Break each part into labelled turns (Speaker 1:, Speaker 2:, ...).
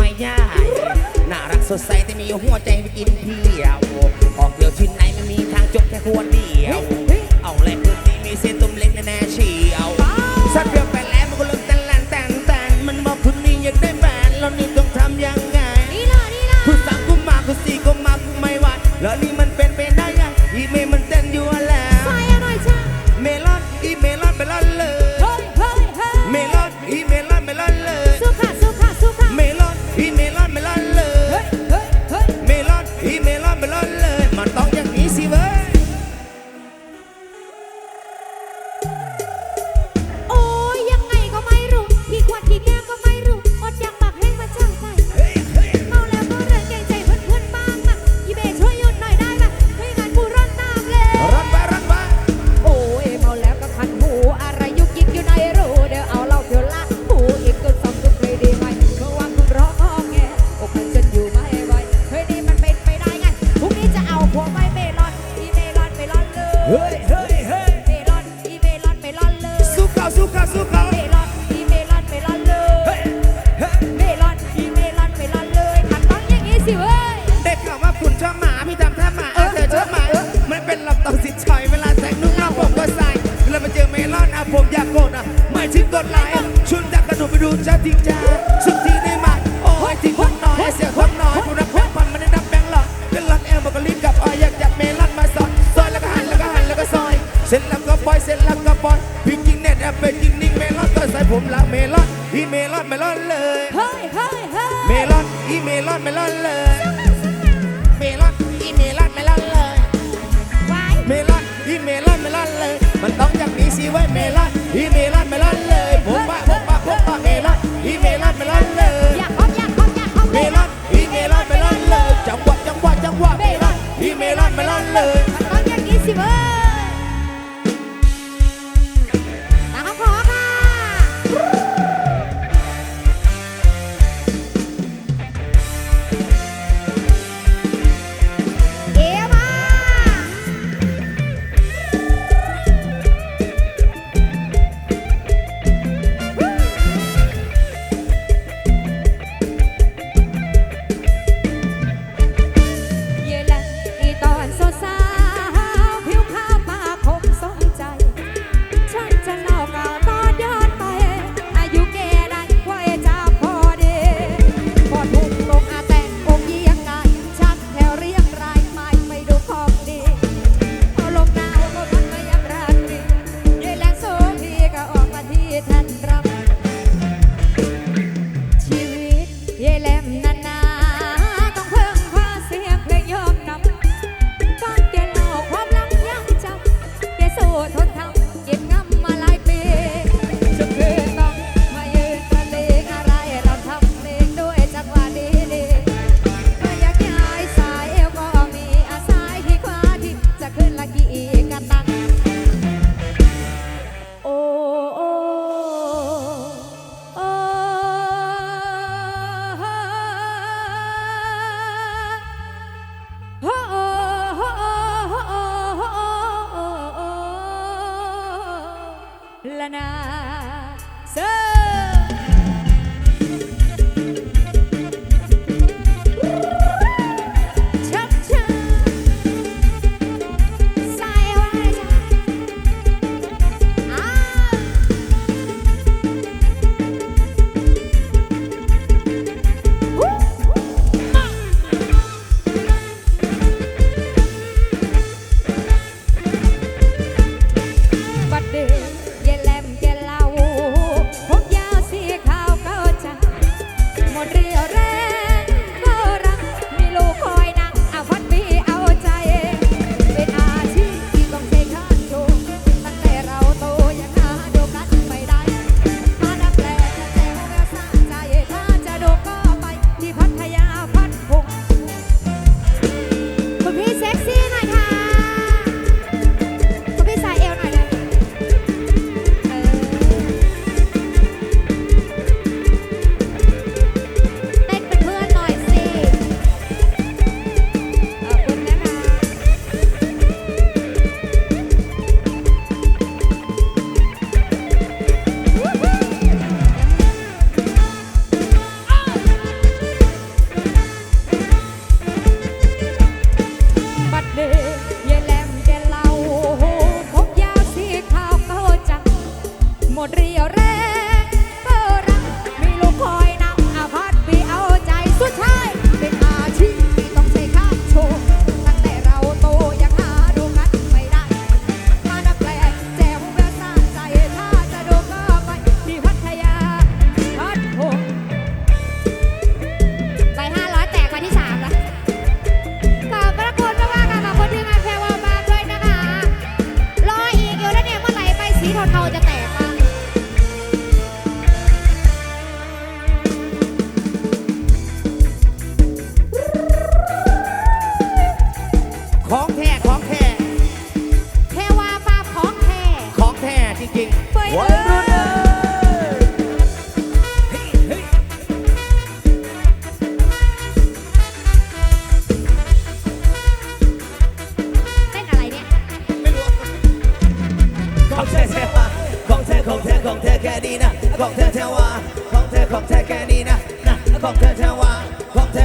Speaker 1: ไม่ยากน่ารักสดใสแต่มีหัวใจไปกินเที่ยวออกเดียวชิ้นไหนไม่มีทางจบแค่ควรเดียว เอา
Speaker 2: แรงพื้นที่มีเส้นตุ้
Speaker 1: มเล็กแน่ๆเชียวสัตว์เปลี่ยนเป็น อีเมลอนเมลอนเลย
Speaker 2: เฮ้ยเฮ้ยเฮ้ย
Speaker 1: เมลอนอีเมลอนเมลอนเลยเมลอนอีเมลอนเมลอนเลย
Speaker 2: ไว้
Speaker 1: เมลอนอีเมลอนเมลอนเลย มันต้องอย่างนี้สิไว้เมลอนอีเมลอนเมลอนเลยผมว่าผมว่าผมว่าเมลอนอีเมลอนเมลอนเลย
Speaker 2: อยากคบอยากคบอยากคบ
Speaker 1: เมลอนอีเมลอนเมลอนเลยจังหวะจังหวะจังหวะเมลอนอีเมลอนเมลอนเลย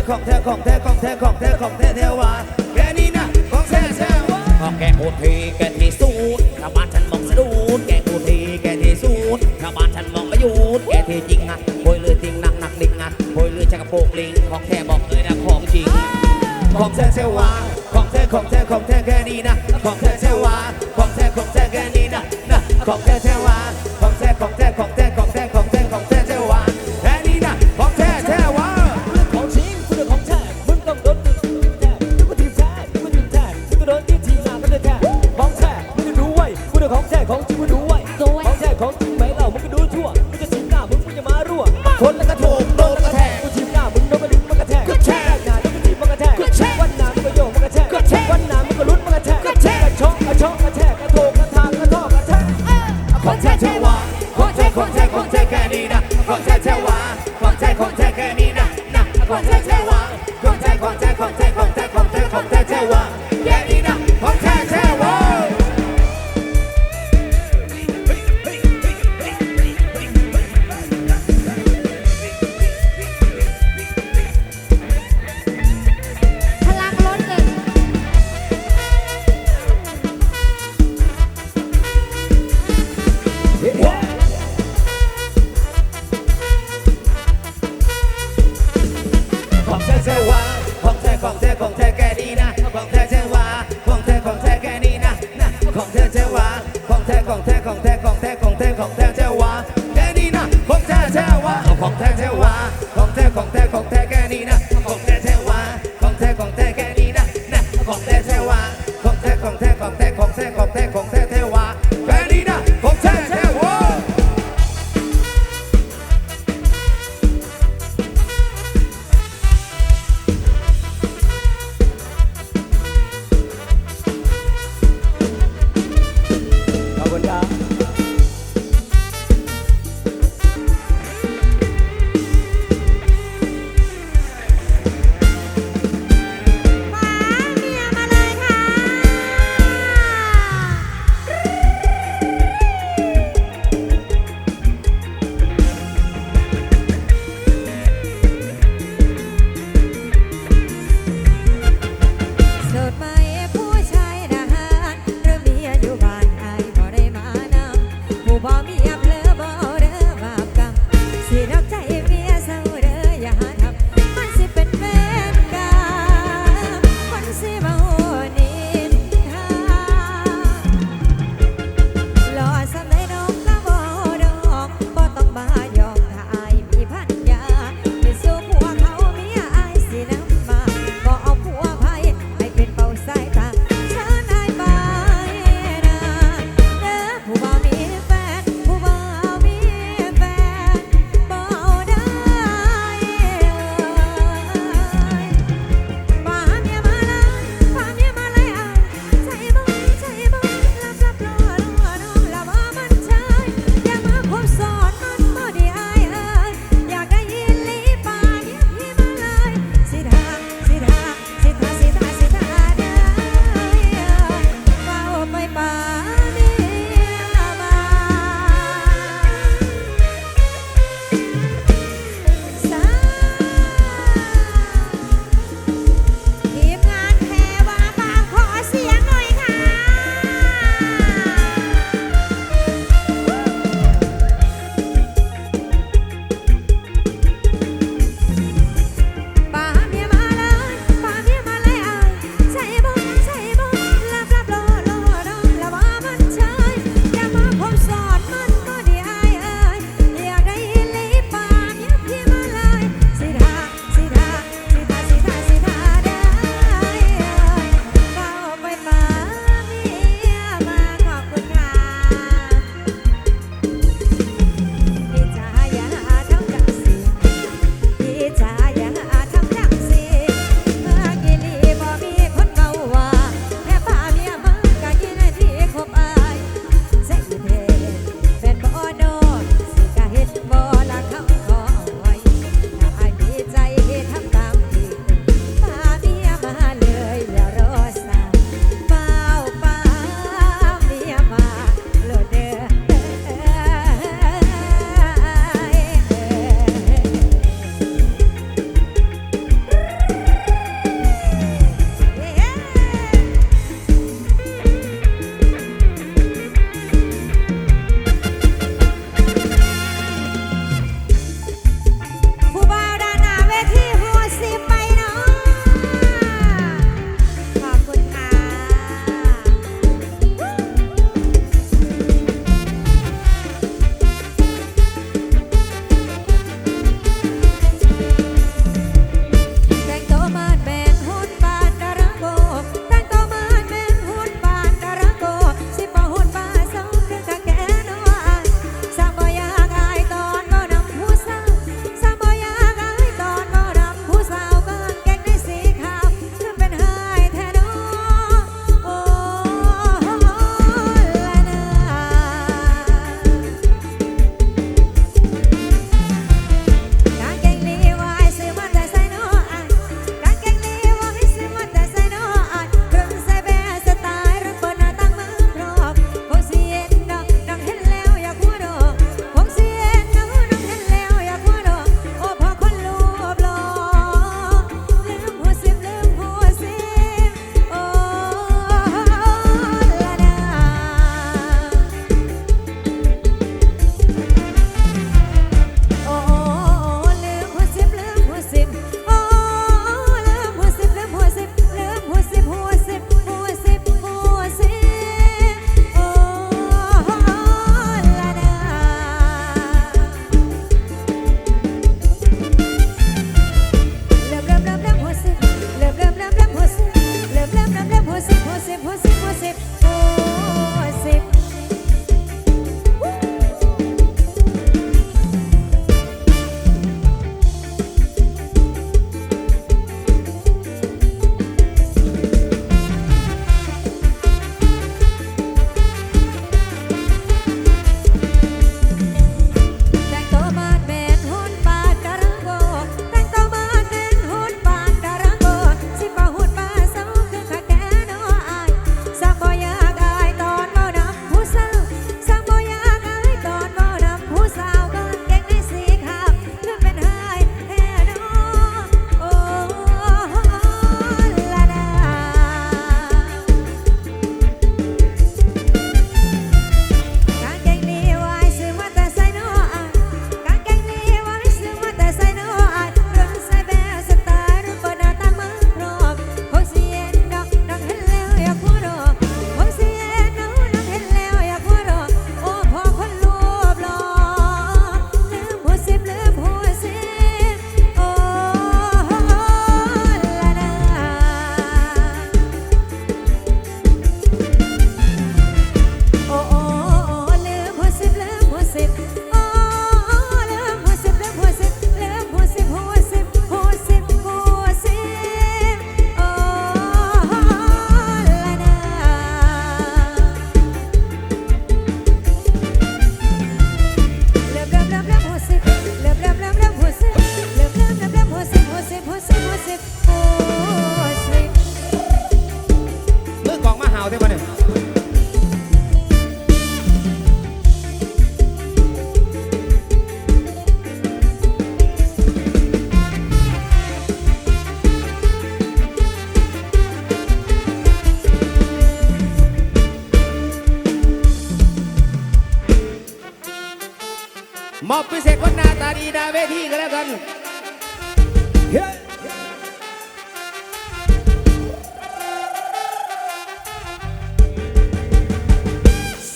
Speaker 2: ขอ
Speaker 1: งแท้ของแท้ของแท้ของแท้ของแท้แทว่าแกนี่นะของแท้แท้ว่า
Speaker 3: ก็แกโอทีแกที่สูดชาวบ้านฉันมองสะดุดแกโอทีแกที่สูดชาวบ้านฉันมองไม่หยุดแกที่จริงนะโอยเลยจริงหนักหนักลิงนะโอยเลยชักระโปงลิงของแท้บอกเลยนะของจริง
Speaker 1: ของแท้แท้ว่าของแท้ของแท้ของแท้แกนี่นะของแท้แท้ว่าของแท้ของแท้แก
Speaker 4: นี่นะนะ
Speaker 1: ของแท้ ข
Speaker 4: 狂，再狂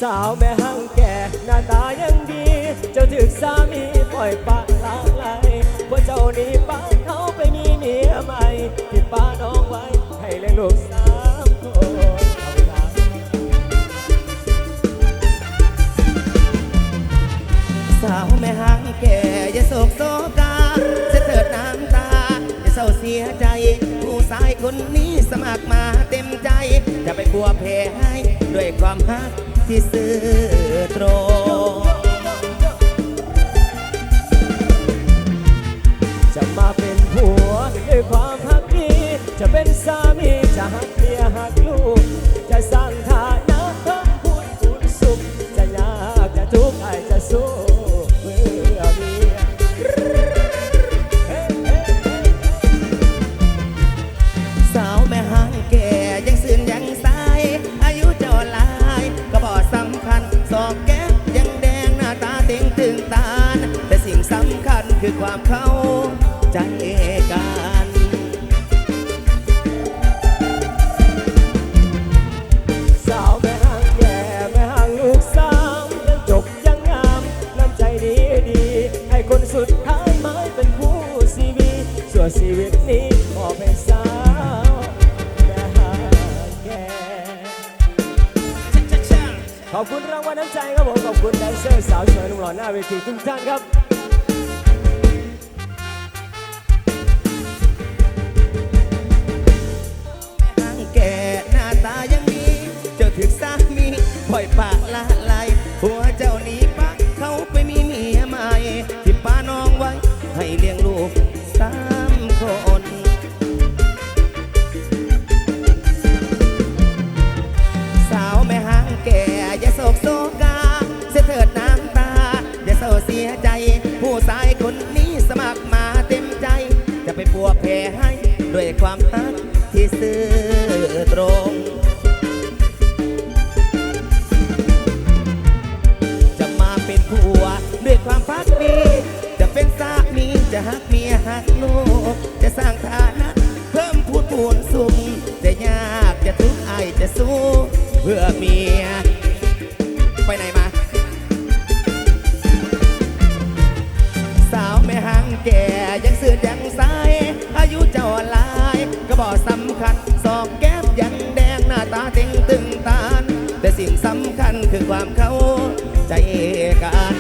Speaker 4: สาวแม่หังแก่หน้าตายังดี เจ้าถึกสามีปล่อยปากลางไหลพ่าเจ้านี้ป้าเขาไปมีเมียใหม่ที่ป้าน้องไว้ ให้เลี้ยงลูกสามคน
Speaker 1: สาวแม่หังแก่อย่าโศกโศกาจะเถิดน้ำตา อย่าเศร้าเสียใจ ผู้ชายคนนี้สมัครมาเต็มใจ จะไปบัวเพให้ด้วยความฮัก ที่ซื่อตรง
Speaker 4: จะมาเป็นผัวด้วยความหักดี จะเป็นสามีจะหักเมียหักลูกจะสาง ko'y bakla. ามเขา
Speaker 1: ใจกัน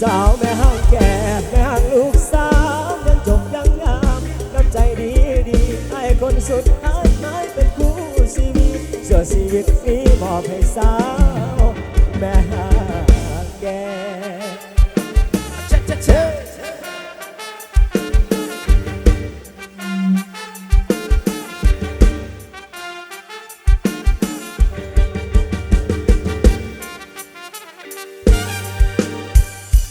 Speaker 4: สาวแม่ห้างแก่แม่ห้างลูกสาวยังจบยังงามน้ำใจดีดีไอ้คนสุดท้า
Speaker 1: ยไม่เป็นคู่ชีวิตเส่วน
Speaker 4: ชีวิตนี้มอบให้สาวแม่